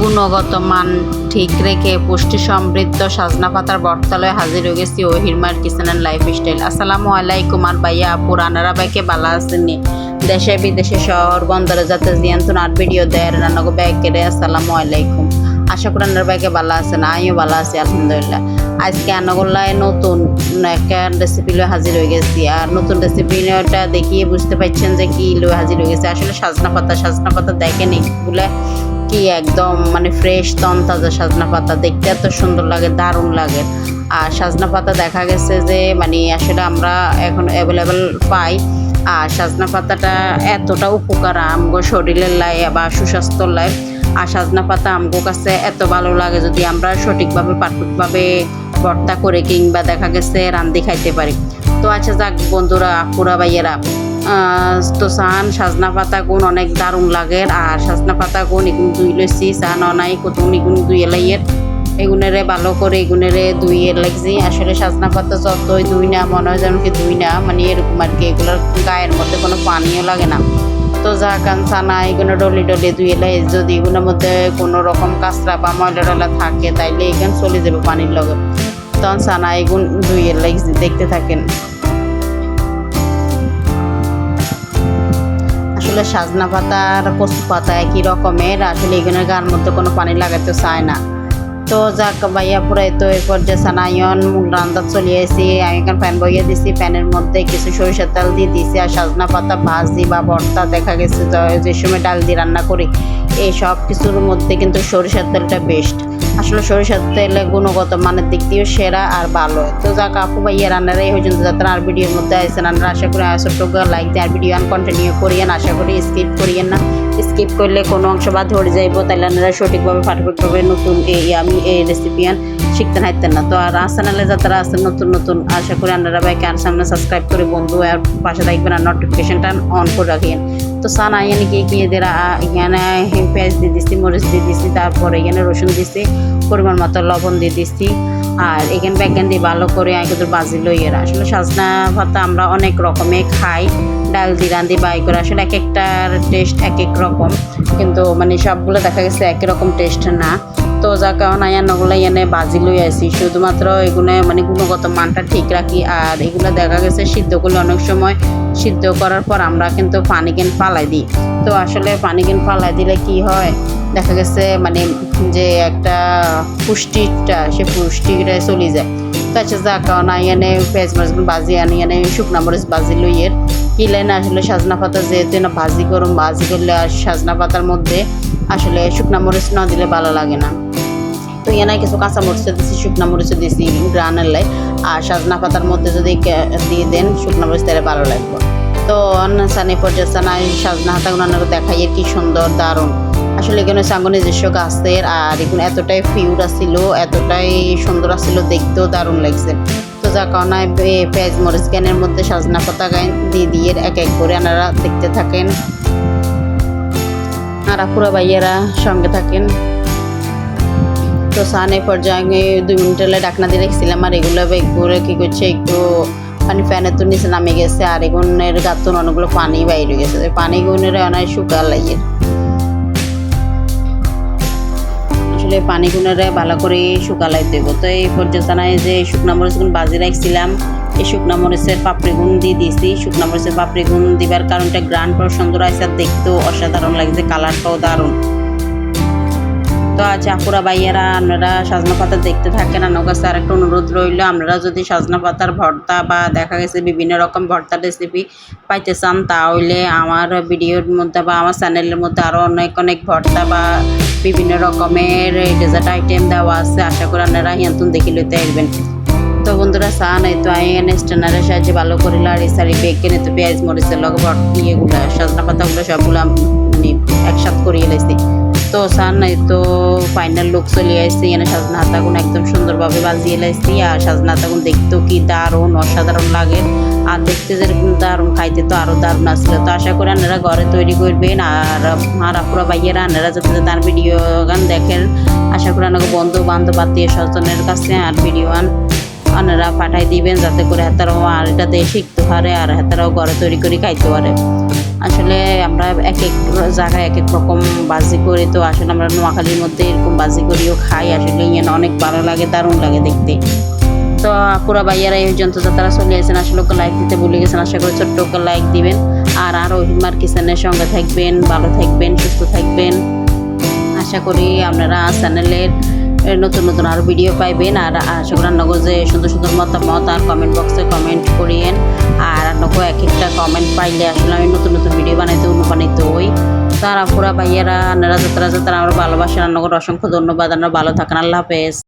গুণগত মান ঠিক রেখে পুষ্টি সমৃদ্ধ সাজনা পাতার বর্তালয়ে হাজির হয়ে গেছি ও হিরমার কিচেন অ্যান্ড লাইফ স্টাইল আসসালামু আলাইকুম, আর ভাইয়া আপু রানারা বাইকে ভালো আসেনি দেশে বিদেশে শহর বন্দরে যাতে জিয়ান্তন আর ভিডিও দেয় রান্নাগো ব্যাগেরে আসসালামু আলাইকুম। আশা করি রান্নার বাইকে ভালো আছেন, আমিও ভালো আছি, আলহামদুলিল্লাহ। আজকে আনাগোল্লায় নতুন একটা রেসিপি লয়ে হাজির হয়ে গেছি, আর নতুন রেসিপিটা দেখিয়ে বুঝতে পারছেন যে কি লয়ে হাজির হয়ে গেছে। আসলে সাজনা পাতা সাজনা পাতা দেখেন এগুলো কি একদম মানে ফ্রেশ তনতাজা সাজনা পাতা দেখতে এত সুন্দর লাগে, দারুণ লাগে। আর সাজনা পাতা দেখা গেছে যে মানে আসলে আমরা এখন অ্যাভেলেবেল পাই। আর সাজনা পাতাটা এতটা উপকার আমগো শরীরের লাই, বা সুস্বাস্থ্যর লাই। আর সাজনা পাতা আমগো কাছে এত ভালো লাগে যদি আমরা সঠিকভাবে, পারফেক্টভাবে ভর্তা করে কিংবা দেখা গেছে রান্দি খাইতে পারি। তো আচ্ছা যাক বন্ধুরা, আপুরা, ভাইয়েরা তো সান, সাজনা পাতা গুণ অনেক দারুণ লাগে। আর সাজনা পাতা গুণ এগুন দুই লইছি সান অনাই কতুন এগুন দুই এলাইয়ের এগুনেরে ভালো করে এগুনেরে ধুইয়ে লাগছি আসলে সাজনা পাতা যতই ধুই না, মনে হয় যেন কি ধুই না মানে এরকম আর কি। এগুলোর গায়ের মধ্যে কোনো পানিও লাগে না। তো যা কান সানা এগুলো ডলি ডলি ধুয়ে লাই যদি এগুলোর মধ্যে কোনো রকম কাঁচরা বা ময়লা টলা থাকে, তাইলে এখানে চলে যাবে পানির লগে। তখন সানা এগুন ধুয়ে লাগছি দেখতে থাকেন। আসলে সাজনা পাতা আর কচু পাতা একই রকমের, আসলে এগুলোর গার মধ্যে কোনো পানি লাগাতে চায় না। তো যাক ভাইয়া, পুরাই তো এরপর যে সানায়ন রান্না চলে এসেছি আমি এখন প্যান বইয়ে দিছি, প্যানের মধ্যে কিছু সরিষার তেল দিয়ে দিছি আর সাজনা পাতা, ভাজি বা ভর্তা দেখা গেছে যে সময় ডাল দিয়ে রান্না করি। এই সব কিছুর মধ্যে কিন্তু সরিষার তেলটা বেস্ট আসলে সরিষার তেলে গুণগত মানের দিক দিয়েও সেরা আর ভালো। তো যাক আপু ভাইয়া রান্নারা এই পর্যন্ত যাতে আর ভিডিওর মধ্যে আসেন আমরা আশা করি ছোট্ট লাইক দিয়ে আর ভিডিও আন কন্টিনিউ করিয়েন। আশা করি স্কিপ করিয়েন না। স্কিপ করলে কোনো অংশ বা ধরে যাইব। তাহলে আপনারা সঠিকভাবে পারফেক্টভাবে নতুন এই আমি এই রেসিপি আন শিখতে হাইতেন না। তো আর চ্যানেলে যারা আছেন নতুন নতুন। আশা করি আপনারা বাইকে আর সামনে সাবস্ক্রাইব করে বন্ধু আর পাশে থাকবেন আর নোটিফিকেশনটা অন করে রাখেন। তো সান এখানে কি কি এদের এখানে পেঁয়াজ দিয়ে দিচ্ছি মরিচ দিয়ে দিচ্ছি তারপরে এখানে রসুন দিচ্ছি পরিমাণ মতো লবণ দিয়ে দিচ্ছি আর এখানে ব্যাগান দিয়ে ভালো করে কিন্তু বাজি লইয়ে আসলে সাজনা ভাত আমরা অনেক রকমে খাই, ডাল দিয়ে রান্ধি বাই করে। আসলে এক একটার টেস্ট এক এক রকম। কিন্তু মানে সবগুলো দেখা গেছে একই রকম টেস্ট না। তো যা কারণ আয়া নগুলো এনে বাজি লই আসি শুধুমাত্র এগুলো মানে গুণগত মানটা ঠিক রাখি, আর এগুলো দেখা গেছে সিদ্ধ করলে অনেক সময় সিদ্ধ করার পর আমরা কিন্তু পানি কেন ফালাই দিই। তো আসলে পানি কেন ফালাই দিলে কি হয়? দেখা গেছে মানে যে একটা পুষ্টিটা, সে পুষ্টিটা চলে যায়। তো আচ্ছা যা কারণ এনে পেঁয়াজ মরিচগুলো বাজি আনি এনে শুকনা মরিচ বাজি লইয়ের কিলে না আসলে সাজনা পাতা যেহেতু না ভাজি করুম ভাজি করলে আর সাজনা পাতার মধ্যে আসলে শুকনা মরিচ না দিলে ভালো লাগে না। তো এনে কিছু কাঁচা মরিচও দিছি শুকনা মরিচও দিছি গ্রানের লাই। আর সাজনা পাতার মধ্যে যদি দিয়ে দেন, শুকনা মরিচ তাহলে ভালো লাগবে। তো সানি পর্যায়ে সাজনা হাতাগুলো আপনাকে দেখাই কি সুন্দর, দারুণ। আসলে এখানে সাঙ্গ নিজস্ব গাছের, আর এগুলো এতটাই ফিউর আসছিল এতটাই সুন্দর আসছিল দেখতেও দারুণ লাগছে। তো যা কারণে পেঁয়াজ মরিচ ক্যানের মধ্যে সাজনা পাতা দিয়ে দিয়ে এক এক করে আপনারা দেখতে থাকেন। আর আপুরা ভাইয়েরা সঙ্গে থাকেন। তো সানে পর্যায়ে দুই মিনিট হলে ডাকনা দিয়ে রেখেছিলাম, আর এগুলো করে কী করছে, একটু পানি ফ্যানের তো নিচে নামে গেছে, আর এগুনের গাতন অনেকগুলো পানি বাইরে গেছে। পানি গুনের অনেক শুকা লাগে আসলে পানি গুনেরে ভালো করে শুকালাই দেব তো এই পর্যটনায় যে শুকনা মরিচগুলো বাজি রাখছিলাম, এই শুকনা মরিচের পাপড়ি গুণ দিয়ে দিয়েছি শুকনা মরিচের পাপড়ি গুণ দিবার কারণটা গ্রান্ড সুন্দর আছে দেখতেও অসাধারণ লাগছে কালারটাও দারুণ। তো আজ আপুরা ভাইয়ারা, আপনারা সাজনা পাতা দেখতে থাকেন আমার আর একটা অনুরোধ রইল, আপনারা যদি সাজনা পাতার ভর্তা বা দেখা গেছে বিভিন্ন রকম ভর্তা রেসিপি পাইতে চান, তাহলে আমার ভিডিওর মধ্যে বা আমার চ্যানেলের মধ্যে আরও অনেক অনেক ভর্তা বা বিভিন্ন রকমের ডেজার্ট আইটেম দেওয়া আছে, আশা করি আপনারা হিয়ান্তন দেখে লইতে আসবেন তো বন্ধুরা চা নাই তো এনে স্ট্যান্ডারের সাহায্যে ভালো করে লাড়ি সারি বেঁকে তো পেঁয়াজ, মরিচের লগে ভর্তি, ইয়েগুলো, সাজনা পাতাগুলো সবগুলো মানে একসাথ করিয়ে লাইছি। তো সান নাই তো ফাইনাল লুক চলে আসছে এনে সাজনা হাতাগুন একদম সুন্দরভাবে বাজিয়ে লাইছি আর সাজনা হাতাগুন দেখতেও কি দারুণ, অসাধারণ লাগে। আর দেখতে যেরকম দারুণ, খাইতে তো আরও দারুণ আসলে। তো আশা করি আপনারা ঘরে তৈরি করবেন আর আর আপুরা, ভাইয়েরা, আপনারা যাতে তার ভিডিও গান দেখেন। আশা করি আপনাকে বন্ধু বান্ধব আত্মীয় স্বজনের কাছে আর ভিডিও আন আপনারা পাঠাই দিবেন যাতে করে হাতারাও আর শিখতে পারে আর হাতারাও ঘরে তৈরি করে খাইতে পারে। আসলে আমরা এক এক জায়গায় এক এক রকম বাজি করি, তো আসলে আমরা নোয়াখালীর মধ্যে এরকম বাজি করিও খাই। আসলে ইয়ে অনেক ভালো লাগে, দারুণ লাগে দেখতে। তো পুরা ভাইয়ারা এই পর্যন্ত যারা চলে আসেন আসলে লাইক দিতে ভুলে গেছেন, আশা করি ছোট্ট লাইক দিবেন। আর আর অহিমার কিচেনের সঙ্গে থাকবেন, ভালো থাকবেন, সুস্থ থাকবেন। আশা করি আপনারা চ্যানেলের নতুন নতুন আরও ভিডিও পাইবেন। আর আশা রান্নাগো যে সুন্দর সুন্দর মতামত আর কমেন্ট বক্সে কমেন্ট করিয়েন। আর রান্নাগো এক একটা কমেন্ট পাইলে আসলে আমি নতুন নতুন ভিডিও বানাইতে, অনুপ্রাণিত হই। তারা পুরা ভাইয়ারা আপনারা যাত্রা যাত্রা, আমরা ভালোবাসেন। নগর অসংখ্য ধন্যবাদ। আমরা ভালো থাকেন। আল্লাহ হাফেজ।